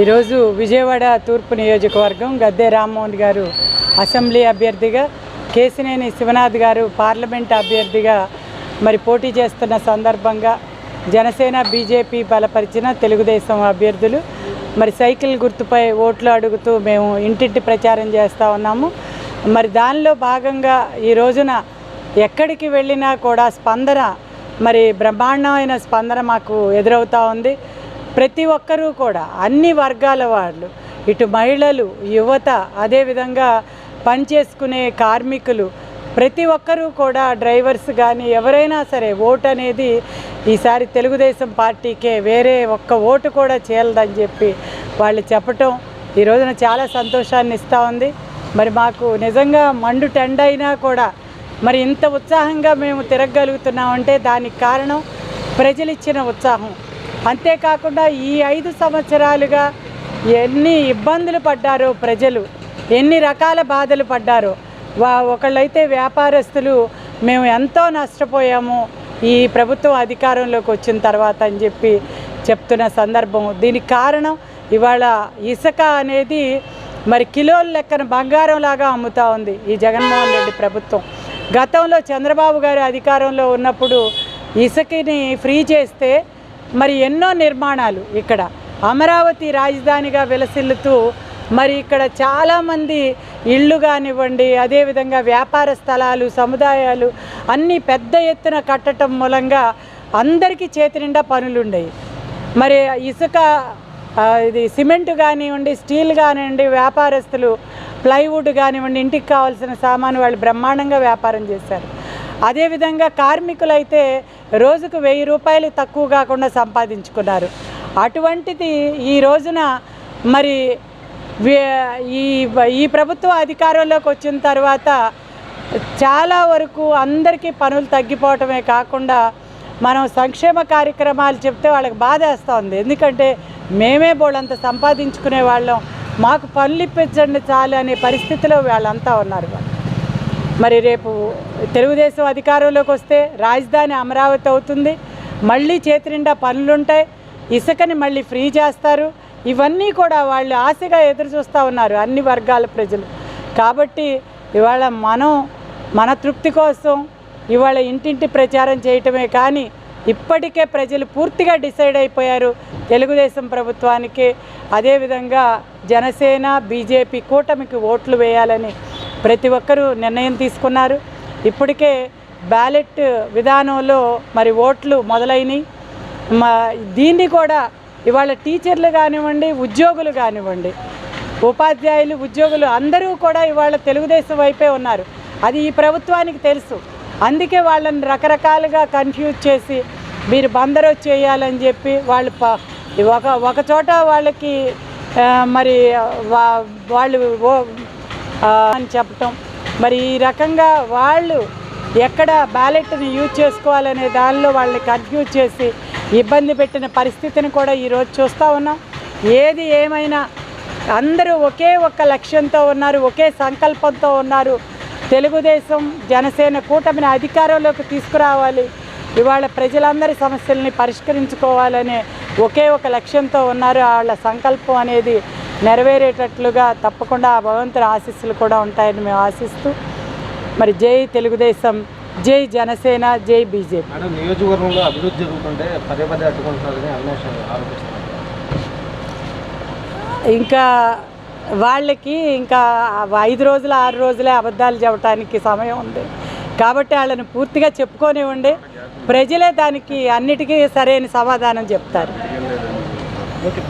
ఈరోజు విజయవాడ తూర్పు నియోజకవర్గం గద్దె రామ్మోహన్ గారు అసెంబ్లీ అభ్యర్థిగా కేసినేని శివనాథ్ గారు పార్లమెంట్ అభ్యర్థిగా మరి పోటీ చేస్తున్న సందర్భంగా జనసేన బీజేపీ బలపరిచిన తెలుగుదేశం అభ్యర్థులు మరి సైకిల్ గుర్తుపై ఓట్లు అడుగుతూ మేము ఇంటింటి ప్రచారం చేస్తూ ఉన్నాము. మరి దానిలో భాగంగా ఈ రోజున ఎక్కడికి వెళ్ళినా కూడా స్పందన మరి బ్రహ్మాండమైన స్పందన మాకు ఎదురవుతూ ఉంది. ప్రతి ఒక్కరూ కూడా అన్ని వర్గాల వాళ్ళు ఇటు మహిళలు యువత అదేవిధంగా పనిచేసుకునే కార్మికులు ప్రతి ఒక్కరూ కూడా డ్రైవర్స్ కానీ ఎవరైనా సరే ఓటు అనేది ఈసారి తెలుగుదేశం పార్టీకే వేరే ఒక్క ఓటు కూడా చేయలేదని చెప్పి వాళ్ళు చెప్పటం ఈ రోజున చాలా సంతోషాన్ని ఇస్తూ ఉంది. మరి మాకు నిజంగా మండు టెండ్ అయినా కూడా మరి ఇంత ఉత్సాహంగా మేము తిరగగలుగుతున్నామంటే దానికి కారణం ప్రజలు ఇచ్చిన ఉత్సాహం. అంతేకాకుండా ఈ ఐదు సంవత్సరాలుగా ఎన్ని ఇబ్బందులు పడ్డారో ప్రజలు ఎన్ని రకాల బాధలు పడ్డారో వా ఒకళ్ళైతే వ్యాపారస్తులు మేము ఎంతో నష్టపోయాము ఈ ప్రభుత్వం అధికారంలోకి వచ్చిన తర్వాత అని చెప్పి చెప్తున్న సందర్భం. దీనికి కారణం ఇవాళ ఇసుక అనేది మరి కిలోల లెక్కన బంగారం లాగా అమ్ముతా ఉంది ఈ జగన్మోహన్ రెడ్డి ప్రభుత్వం. గతంలో చంద్రబాబు గారు అధికారంలో ఉన్నప్పుడు ఇసుకని ఫ్రీ చేస్తే మరి ఎన్నో నిర్మాణాలు ఇక్కడ. అమరావతి రాజధానిగా విలసిల్లుతూ మరి ఇక్కడ చాలామంది ఇళ్ళు కానివ్వండి అదేవిధంగా వ్యాపార స్థలాలు సముదాయాలు అన్నీ పెద్ద ఎత్తున కట్టడం మూలంగా అందరికీ చేతి నిండా పనులు మరి ఇసుక ఇది సిమెంట్ కానివ్వండి స్టీల్ కానివ్వండి వ్యాపారస్తులు ప్లైవుడ్ కానివ్వండి ఇంటికి కావాల్సిన సామాను వాళ్ళు బ్రహ్మాండంగా వ్యాపారం చేశారు. అదేవిధంగా కార్మికులైతే రోజుకు వెయ్యి రూపాయలు తక్కువ కాకుండా సంపాదించుకున్నారు. అటువంటిది ఈ రోజున మరి వే- ఈ ఈ ప్రభుత్వం అధికారంలోకి వచ్చిన తర్వాత చాలా వరకు అందరికీ పనులు తగ్గిపోవటమే కాకుండా మనం సంక్షేమ కార్యక్రమాలు చెప్తే వాళ్ళకి బాధ ఎందుకంటే మేమే బోళ్ళంత సంపాదించుకునే వాళ్ళం. మాకు పనులు ఇప్పించండి చాలు అనే పరిస్థితిలో వాళ్ళంతా ఉన్నారు. మరి రేపు తెలుగుదేశం అధికారంలోకి వస్తే రాజధాని అమరావతి అవుతుంది. మళ్ళీ చేతినిండా పనులుంటాయి. ఇసుకని మళ్ళీ ఫ్రీ చేస్తారు. ఇవన్నీ కూడా వాళ్ళు ఆశగా ఎదురు చూస్తూ ఉన్నారు అన్ని వర్గాల ప్రజలు. కాబట్టి ఇవాళ మనం మన తృప్తి కోసం ఇవాళ ఇంటింటి ప్రచారం చేయటమే కానీ ఇప్పటికే ప్రజలు పూర్తిగా డిసైడ్ అయిపోయారు తెలుగుదేశం ప్రభుత్వానికి. అదేవిధంగా జనసేన బీజేపీ కూటమికి ఓట్లు వేయాలని ప్రతి ఒక్కరూ నిర్ణయం తీసుకున్నారు. ఇప్పటికే బ్యాలెట్ విధానంలో మరి ఓట్లు మొదలైనవి మా దీన్ని కూడా ఇవాళ టీచర్లు కానివ్వండి ఉద్యోగులు కానివ్వండి ఉపాధ్యాయులు ఉద్యోగులు అందరూ కూడా ఇవాళ తెలుగుదేశం వైపే ఉన్నారు. అది ఈ ప్రభుత్వానికి తెలుసు. అందుకే వాళ్ళని రకరకాలుగా కన్ఫ్యూజ్ చేసి మీరు బందరు చేయాలని చెప్పి వాళ్ళు ఒక ఒక చోట వాళ్ళకి మరి వా- వాళ్ళు ఓ- అని చెప్పటం. మరి ఈ రకంగా వాళ్ళు ఎక్కడ బ్యాలెట్ని యూజ్ చేసుకోవాలనే దానిలో వాళ్ళని కన్ఫ్యూజ్ చేసి ఇబ్బంది పెట్టిన పరిస్థితిని కూడా ఈరోజు చూస్తూ ఉన్నాం. ఏది ఏమైనా అందరూ ఒకే ఒక్క లక్ష్యంతో ఉన్నారు ఒకే సంకల్పంతో ఉన్నారు. తెలుగుదేశం జనసేన కూటమిని అధికారంలోకి తీసుకురావాలి. ఇవాళ ప్రజలందరి సమస్యల్ని పరిష్కరించుకోవాలనే ఒకే ఒక లక్ష్యంతో ఉన్నారు. వాళ్ళ సంకల్పం అనేది నెరవేరేటట్లుగా తప్పకుండా ఆ భగవంతుని ఆశీస్సులు కూడా ఉంటాయని మేము ఆశిస్తూ మరి జై తెలుగుదేశం జై జనసేన జై బీజేపీ. మేడం నియోజకవర్గంలో అభివృద్ధి జరుగుతుంటే పదే పదే అడ్డుకుంటున్నారని అవినాష్ ఆరోపిస్తున్నారు. ఇంకా వాళ్ళకి ఇంకా ఐదు రోజులు ఆరు రోజులే అబద్ధాలు చెప్పడానికి సమయం ఉంది. కాబట్టి వాళ్ళని పూర్తిగా చెప్పుకోనివ్వండి. ప్రజలే దానికి అన్నిటికీ సరైన సమాధానం చెప్తారు. ఓకే.